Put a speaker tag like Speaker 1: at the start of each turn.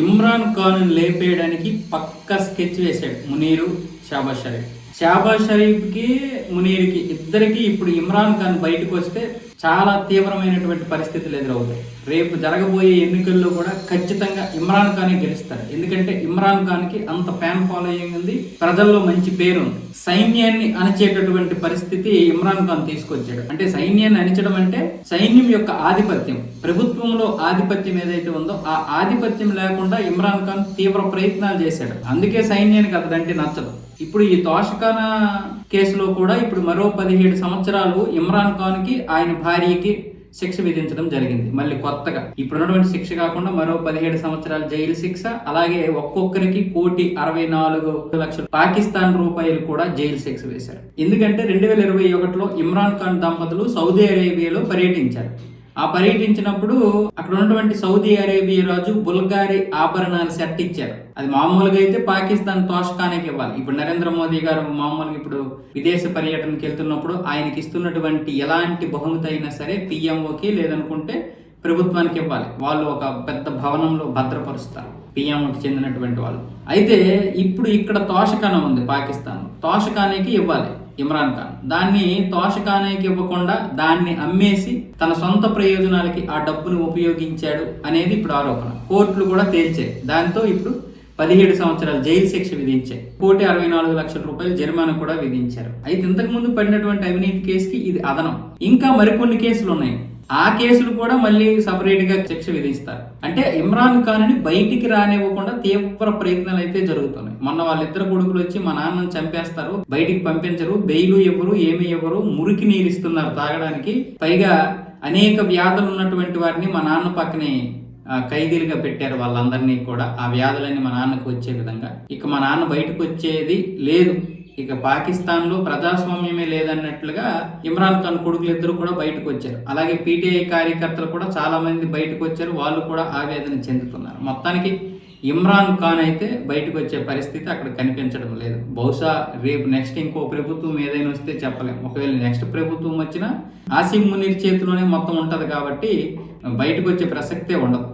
Speaker 1: ఇమ్రాన్ ఖాన్ లేపేయడానికి పక్క స్కెచ్ వేశాడు మునీరు షాబాజ్ షరీఫ్. షాబాజ్ షరీఫ్కి మునీర్కి ఇద్దరికి ఇప్పుడు ఇమ్రాన్ ఖాన్ బయటకు వస్తే చాలా తీవ్రమైనటువంటి పరిస్థితులు ఎదురవుతాయి. రేపు జరగబోయే ఎన్నికల్లో కూడా ఖచ్చితంగా ఇమ్రాన్ ఖానే గెలుస్తారు. ఎందుకంటే ఇమ్రాన్ ఖాన్కి అంత ఫ్యాన్ ఫాలోయింగ్ ఉంది. ప్రజల్లో మంచి పేరు ఉంది సైన్యాన్ని అణచేటటువంటి పరిస్థితి ఇమ్రాన్ ఖాన్ తీసుకొచ్చాడు. అంటే సైన్యాన్ని అణచడం అంటే సైన్యం యొక్క ఆధిపత్యం. ప్రభుత్వంలో ఆధిపత్యం ఏదైతే ఉందో ఆ ఆధిపత్యం లేకుండా ఇమ్రాన్ ఖాన్ తీవ్ర ప్రయత్నాలు చేశాడు. అందుకే సైన్యానికి అతడంటే నచ్చదు. ఇప్పుడు ఈ తోషకాన కేసులో కూడా ఇప్పుడు మరో పదిహేడు సంవత్సరాలు ఇమ్రాన్ ఖాన్కి ఆయన భార్యకి శిక్ష విధించడం జరిగింది. మళ్ళీ కొత్తగా. ఇప్పుడు ఉన్నటువంటి శిక్ష కాకుండా మరో పదిహేడు సంవత్సరాల జైలు శిక్ష అలాగే ఒక్కొక్కరికి కోటి అరవై నాలుగు లక్షల పాకిస్తాన్ రూపాయలు కూడా జైలు శిక్ష వేశారు. ఎందుకంటే రెండు వేల ఇరవై ఒకటిలో ఇమ్రాన్ ఖాన్ దంపతులు సౌదీ అరేబియాలో పర్యటించారు. ఆ పర్యటించినప్పుడు అక్కడ ఉన్నటువంటి సౌదీ అరేబియా రాజు బుల్గారి ఆభరణాలు సెట్ ఇచ్చారు. అది మామూలుగా అయితే పాకిస్తాన్ తోషకానికి ఇవ్వాలి. ఇప్పుడు నరేంద్ర మోదీ గారు మామూలుగా ఇప్పుడు విదేశ పర్యటనకి వెళ్తున్నప్పుడు ఆయనకి ఇస్తున్నటువంటి ఎలాంటి బహుమతి అయినా సరే పిఎంఓకి లేదనుకుంటే ప్రభుత్వానికి ఇవ్వాలి. వాళ్ళు ఒక పెద్ద భవనంలో భద్రపరుస్తారు. పిఎంఓకి చెందినటువంటి వాళ్ళు. అయితే ఇప్పుడు ఇక్కడ తోషకానం ఉంది పాకిస్తాన్ తోషకానికి ఇవ్వాలి. ఇమ్రాన్ ఖాన్. దాన్ని తోషకానేకి ఇవ్వకుండా దాన్ని అమ్మేసి తన సొంత ప్రయోజనాలకి ఆ డబ్బును ఉపయోగించాడు అనేది ఇప్పుడు ఆరోపణ. కోర్టులు కూడా తేల్చాయి. దాంతో ఇప్పుడు పదిహేడు సంవత్సరాలు జైలు శిక్ష విధించాయి. కోటి అరవై నాలుగు లక్షల రూపాయలు జరిమానా కూడా విధించారు. అయితే ఇంతకు ముందు పడినటువంటి అవినీతి కేసుకి ఇది అదనం. ఇంకా మరికొన్ని కేసులు ఉన్నాయి. ఆ కేసులు కూడా మళ్ళీ సపరేట్గా శిక్ష విధిస్తారు. అంటే ఇమ్రాన్ ఖాన్ని బయటికి రానివ్వకుండా తీవ్ర ప్రయత్నాలు అయితే జరుగుతున్నాయి. మొన్న వాళ్ళిద్దరు కొడుకులు వచ్చి మా నాన్నని చంపేస్తారు బయటికి పంపించరు బెయిలు ఇవ్వరు ఏమి ఇవ్వరు మురికి నీరు ఇస్తున్నారు తాగడానికి. పైగా అనేక వ్యాధులు ఉన్నటువంటి వారిని మా నాన్న పక్కనే ఖైదీలుగా పెట్టారు వాళ్ళందరినీ కూడా. ఆ వ్యాధులన్నీ మా నాన్నకు వచ్చే విధంగా. ఇక మా నాన్న బయటకు వచ్చేది లేదు. ఇక పాకిస్తాన్లో ప్రజాస్వామ్యమే లేదన్నట్లుగా ఇమ్రాన్ ఖాన్ కొడుకులు ఇద్దరు కూడా బయటకు వచ్చారు. అలాగే పీటీఐ కార్యకర్తలు కూడా చాలా మంది బయటకు వచ్చారు. వాళ్ళు కూడా ఆవేదన చెందుతున్నారు. మొత్తానికి ఇమ్రాన్ ఖాన్ అయితే బయటకు వచ్చే పరిస్థితి అక్కడ కనిపించడం లేదు. బహుశా రేపు నెక్స్ట్ ఇంకో ప్రభుత్వం ఏదైనా వస్తే చెప్పలేం. ఒకవేళ నెక్స్ట్ ప్రభుత్వం వచ్చినా ఆసిఫ్ మునీర్ చేతిలోనే మొత్తం ఉంటుంది కాబట్టి బయటకు వచ్చే ప్రసక్తే ఉండదు.